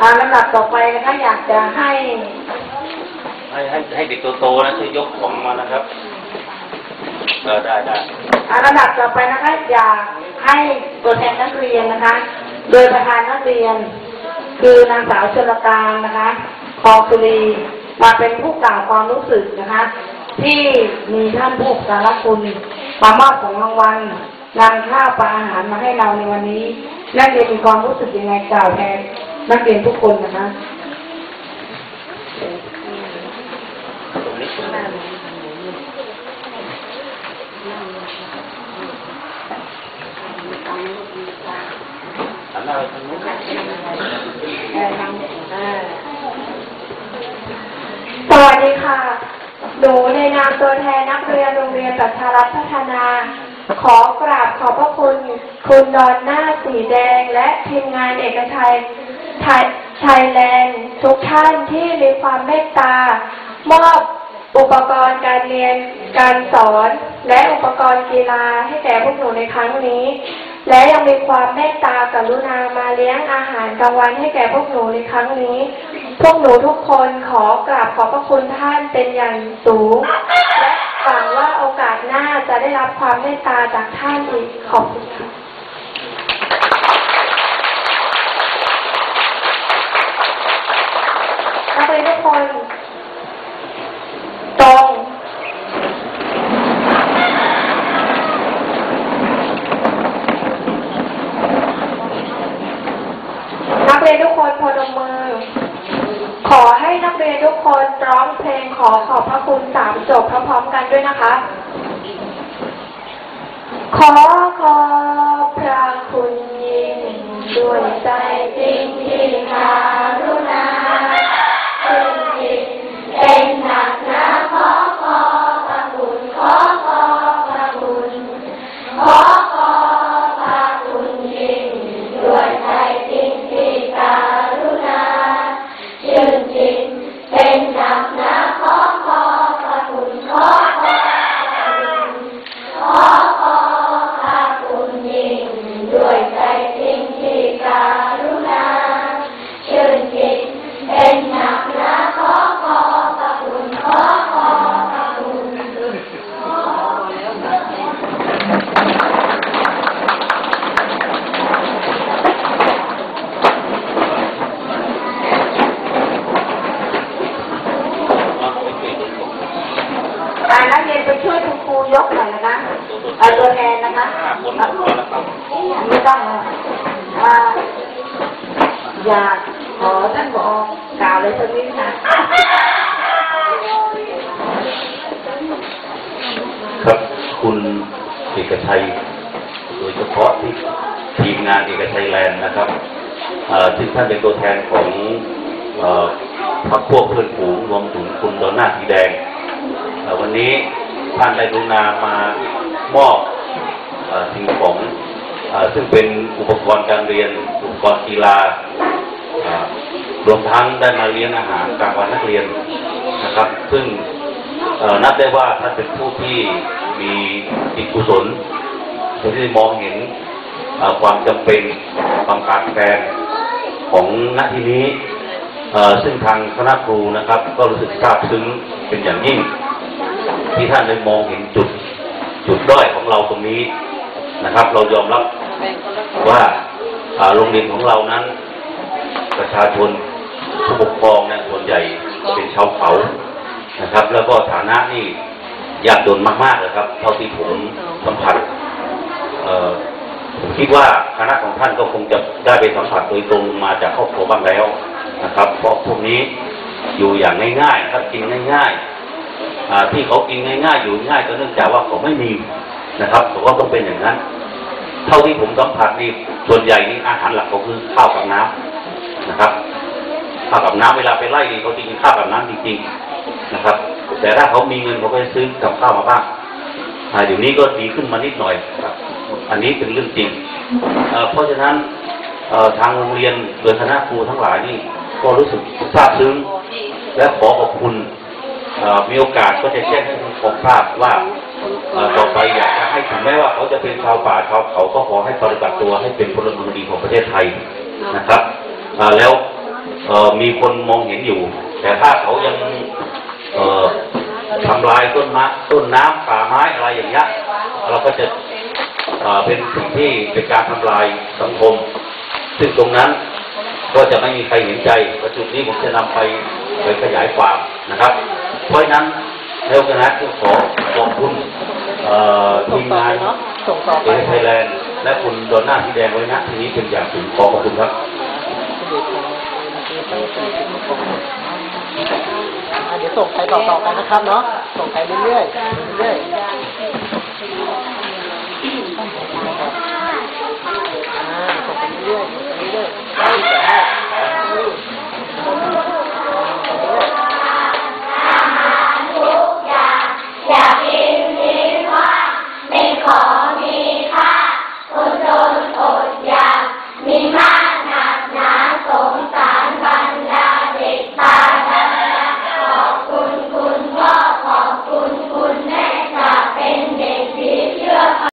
อ่าลำดับต่อไปนะคะอยากจะให้ ให้ให้ให้เด็กโตๆนะช่วยยกของมานะครับเออได้ได้อ่าลำดับต่อไปนะคะอยากให้ตัวแทนนักเรียนนะคะ โดยประธานนักเรียน คือนางสาวชลการนะคะคองสุรีมาเป็นผู้กล่าวความรู้สึกนะคะ ที่มีท่านผู้สารคุณมามอบของรางวัลนำข้าวปลาอาหารมาให้เราในวันนี้ นักเรียนมีความรู้สึกยังไงกล่าวแทนนักเรียนทุกคนนะคะตรงนี้หันหน้าไปทางนู้นสวัสดีค่ะ หนูในนามตัวแทนนักเรียนโรงเรียนปรชารัฐพัฒนา ขอกราบขอบพระคุณคุณดอนหน้าสีแดงและทีมงานเอกชัยไทยไทยแลนด์ทุกท่านที่มีความเมตตา มอบอุปกรณ์การเรียนการสอน และอุปกรณ์กีฬาให้แก่พวกหนูในครั้งนี้ และยังมีความเมตตากรุณามาเลี้ยงอาหารกลางวันให้แก่พวกหนูในครั้งนี้ พวกหนูทุกคนขอกราบขอบพระคุณท่านเป็นอย่างสูงและ ว่าโอกาสหน้าจะได้รับความเมตตาจากท่านอีกขอบคุณค่ะนักเรียนทุกคน ตรง นักเรียนทุกคนพนมมือ ขอให้ กเรียนทุกคนร้องเพลงขอขอบพระคุณสามจบพร้อมๆกันด้วยนะคะ ขอขอบพระคุณยิ่งด้วยใจ ยกหน่อยนะคะเอาตัวแทนนะคะห้าคนพอแล้วครับไม่ต้องนะอ่าอยากขอท่านบอกกล่าวเลยสักนิดค่ะครับคุณเอกชัย โดยเฉพาะที่ทีมงานเอกชัยแลนด์นะครับเอ่อซึ่งท่านเป็นตัวแทนของเอ่อพรรคพวกเพื่อนฝูงรวมถึงคุณดอนหน้าสีแดงเอ่อวันนี้ ท่านได้กรุณามามอบสิ่งของซึ่งเป็นอุปกรณ์การเรียน อุปกรณ์กีฬารวมทั้งได้มาเลี้ยงอาหารกลางวันนักเรียนนะครับ ซึ่งนับได้ว่าท่านเป็นผู้ที่มีจิตกุศลที่มองเห็นความจำเป็นความขาดแคลนของณที่นี้ซึ่งทางคณะครูนะครับ ก็รู้สึกซาบซึ้งเป็นอย่างยิ่ง ที่ท่านได้มองเห็นจุด จุดด้อยของเราตรงนี้นะครับ เรายอมรับว่าโรงเรียนของเรานั้น ประชาชนผู้ปกครองเนี่ยส่วนใหญ่เป็นชาวเขานะครับ แล้วก็ฐานะนี่ยากจนมากๆเลยครับ เท่าที่ผมสัมผัสผมคิดว่าคณะของท่านก็คงจะได้ไปสัมผัสโดยตรงมาจากครอบครัวบ้างแล้วนะครับ เพราะพวกนี้อยู่อย่างง่ายๆนะครับกินง่าย ๆ ที่เขากินง่ายๆอยู่ง่ายก็เนื่องจากว่าเขาไม่มีนะครับเขาก็ต้องเป็นอย่างนั้น เท่าที่ผมสัมผัสนี่ส่วนใหญ่นี่อาหารหลักเขาคือข้าวกับน้ำนะครับข้าวกับน้ำเวลาไปไล่นี่เขาจะกินข้าวกับน้ำจริงๆนะครับ แต่ถ้าเขามีเงินเขาก็จะซื้อกับข้าวมาบ้างเดี๋ยวนี้ก็ดีขึ้นมานิดหน่อยครับอันนี้เป็นเรื่องจริงเเพราะฉะนั้นทางโรงเรียนโดยคณะครูทั้งหลายนี่ก็รู้สึกซาบซึ้งและขอขอบคุณ มีโอกาสก็จะแจ้งให้ทุกคนทราบว่าเอ่อต่อไปอยากจะให้ถึงแม้ว่าเขาจะเป็นชาวป่าชาวเขาก็ขอให้ปฏิบัติตัวให้เป็นพลเมืองดีของประเทศไทยนะครับอ่าแล้วเอ่อมีคนมองเห็นอยู่ แต่ถ้าเขายังเอ่อทำลายต้นไม้ต้นน้ำป่าไม้อะไรอย่างเงี้ยเราก็จะเอ่อเป็นสิ่งที่เป็นการทำลายสังคม ซึ่งตรงนั้นก็จะไม่มีใครเห็นใจประจุดนี้ผมจะนำไปไปขยายความนะครับ เพราะนั้นเทวกนัทก็ขอขอบคุณทีมงานเอไทยแลนด์และคุณโดนหน้าที่แดงไว้นะทีนี้เป็นอย่างสูงขอขอบคุณครับเดี๋ยวส่งไปต่อๆกันนะครับเนาะส่งไปเรื่อยๆเรื่อยส่งไปเรื่อยๆเรื่อยๆ